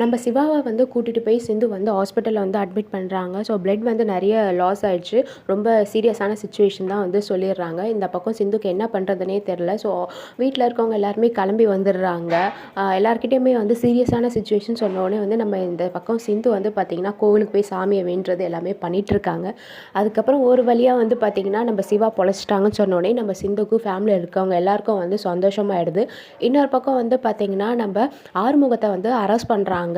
நம்ம சிவாவை வந்து கூட்டிகிட்டு போய் சிந்து வந்து ஹாஸ்பிட்டலில் வந்து அட்மிட் பண்ணுறாங்க ஸோ பிளட் வந்து நிறைய லாஸ் ஆயிடுச்சு. ரொம்ப சீரியஸான சுச்சுவேஷன் தான் வந்து சொல்லிடுறாங்க. இந்த பக்கம் சிந்துக்கு என்ன பண்ணுறதுனே தெரில ஸோ வீட்டில் இருக்கவங்க எல்லாருமே கிளம்பி வந்துடுறாங்க. ஆஹ் வந்து சீரியஸான சுச்சுவேஷன் சொன்னோடனே வந்து நம்ம இந்த பக்கம் சிந்து வந்து பார்த்திங்கன்னா கோவிலுக்கு போய் சாமியை வேண்டுறது எல்லாமே பண்ணிகிட்ருக்காங்க அதுக்கப்புறம் ஒரு வழியாக வந்து பார்த்திங்கன்னா நம்ம சிவா பொழைச்சிட்டாங்கன்னு சொன்னோடனே நம்ம சிந்துக்கு ஃபேமிலியில் இருக்கவங்க எல்லாருக்கும் வந்து சந்தோஷமாயிடுது. இன்னொரு பக்கம் வந்து பார்த்திங்கன்னா நம்ம ஆறுமுகத்தை வந்து அரெஸ்ட் பண்ணுறாங்க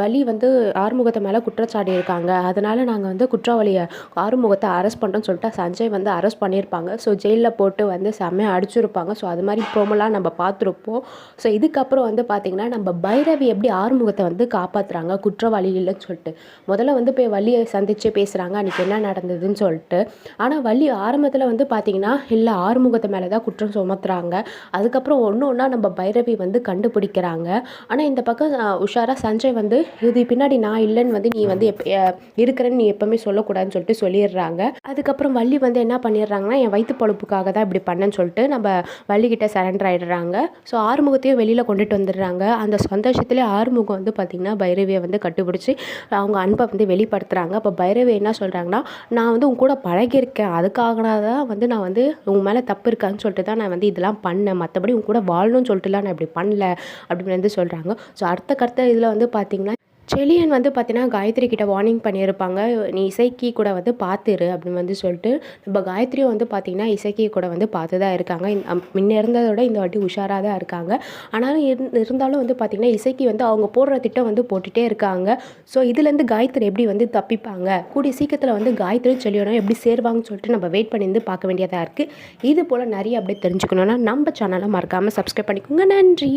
வலி வந்து ஆறுமுகத்தை மேலே குற்றச்சாட்டி இருக்காங்க. அதனால் நாங்கள் வந்து குற்றவாளியை ஆறுமுகத்தை அரெஸ்ட் பண்ணுறோன்னு சொல்லிட்டு சஞ்சய் வந்து அரெஸ்ட் பண்ணியிருப்பாங்க. ஸோ ஜெயிலில் போட்டு வந்து செம்மையாக அடிச்சிருப்பாங்க. ஸோ அது மாதிரி ப்ரோமெல்லாம் நம்ம பார்த்துருப்போம். ஸோ இதுக்கப்புறம் வந்து பார்த்திங்கன்னா நம்ம பைரவி எப்படி ஆறுமுகத்தை வந்து காப்பாற்றுறாங்க குற்றவாளி இல்லைன்னு சொல்லிட்டு. முதல்ல வந்து போய் வள்ளியை சந்தித்து பேசுகிறாங்க அன்றைக்கி என்ன நடந்ததுன்னு சொல்லிட்டு. ஆனால் வள்ளி ஆரம்பத்தில் வந்து பார்த்திங்கன்னா இல்லை ஆறுமுகத்தை மேலே தான் குற்றம் சுமத்துறாங்க. அதுக்கப்புறம் ஒன்று ஒன்றா நம்ம பைரவி வந்து கண்டுபிடிக்கிறாங்க. ஆனால் இந்த பக்கம் உஷாராக சஞ்சய் வந்து இது பின்னாடி நான் இல்லைன்னு வந்து நீ வந்து எப் இருக்கிறேன்னு நீ எப்பவுமே சொல்லக்கூடாதுன்னு சொல்லிட்டு சொல்லிடுறாங்க. அதுக்கப்புறம் வள்ளி வந்து என்ன பண்ணிடுறாங்கன்னா என் வயிற்று பொழப்புக்காக தான் இப்படி பண்ணேன்னு சொல்லிட்டு நம்ம வள்ளிக்கிட்ட சரண்டர் ஆகிடுறாங்க ஸோ ஆறுமுகத்தையும் வெளியில் கொண்டுட்டு வந்துடுறாங்க. அந்த சந்தோஷத்துலேயே ஆறுமுகம் வந்து பார்த்திங்கன்னா பைரவியை வந்து கண்டுபிடிச்சி அவங்க அன்பை வந்து வெளிப்படுத்துகிறாங்க அப்போ பைரவி என்ன சொல்கிறாங்கன்னா நான் வந்து உன் கூட பழகியிருக்கேன். அதுக்காக தான் வந்து நான் வந்து உன் மேலே தப்பு இருக்கான்னு சொல்லிட்டு தான் நான் வந்து இதெல்லாம் பண்ணேன். மற்றபடி உன் கூட வாழணும்னு சொல்லிட்டுலாம் நான் இப்படி பண்ணல. அப்படின்னு வந்து சொல்கிறாங்க ஸோ அடுத்த கருத்த இதில் வந்து பார்த்திங்கன்னா செலியன் வந்து பார்த்தீங்கன்னா காயத்ரி கிட்ட வார்னிங் பண்ணியிருப்பாங்க. நீ இசைக்கி கூட வந்து பார்த்துரு அப்படின்னு வந்து சொல்லிட்டு நம்ம காயத்ரியும் வந்து பார்த்திங்கன்னா இசைக்கி கூட வந்து பார்த்து தான் இருக்காங்க முன்ன இருந்ததை விட இந்த வாட்டி உஷாராக தான் இருக்காங்க. ஆனாலும் இருந்- இருந்தாலும் வந்து பார்த்திங்கன்னா இசைக்கு வந்து அவங்க போடுற திட்டம் வந்து போட்டுகிட்டே இருக்காங்க. ஸோ இதுலேருந்து காயத்ரி எப்படி வந்து தப்பிப்பாங்க? கூடிய சீக்கிரத்தில் வந்து காயத்ரி செலியனும் எப்படி சேருவாங்கன்னு சொல்லிட்டு நம்ம வெயிட் பண்ணி பார்க்க வேண்டியதாக இருக்குது இது போல் நிறைய அப்படியே தெரிஞ்சுக்கணுன்னா நம்ம சேனலை மறக்காமல் சப்ஸ்கிரைப் பண்ணிக்கோங்க. நன்றி!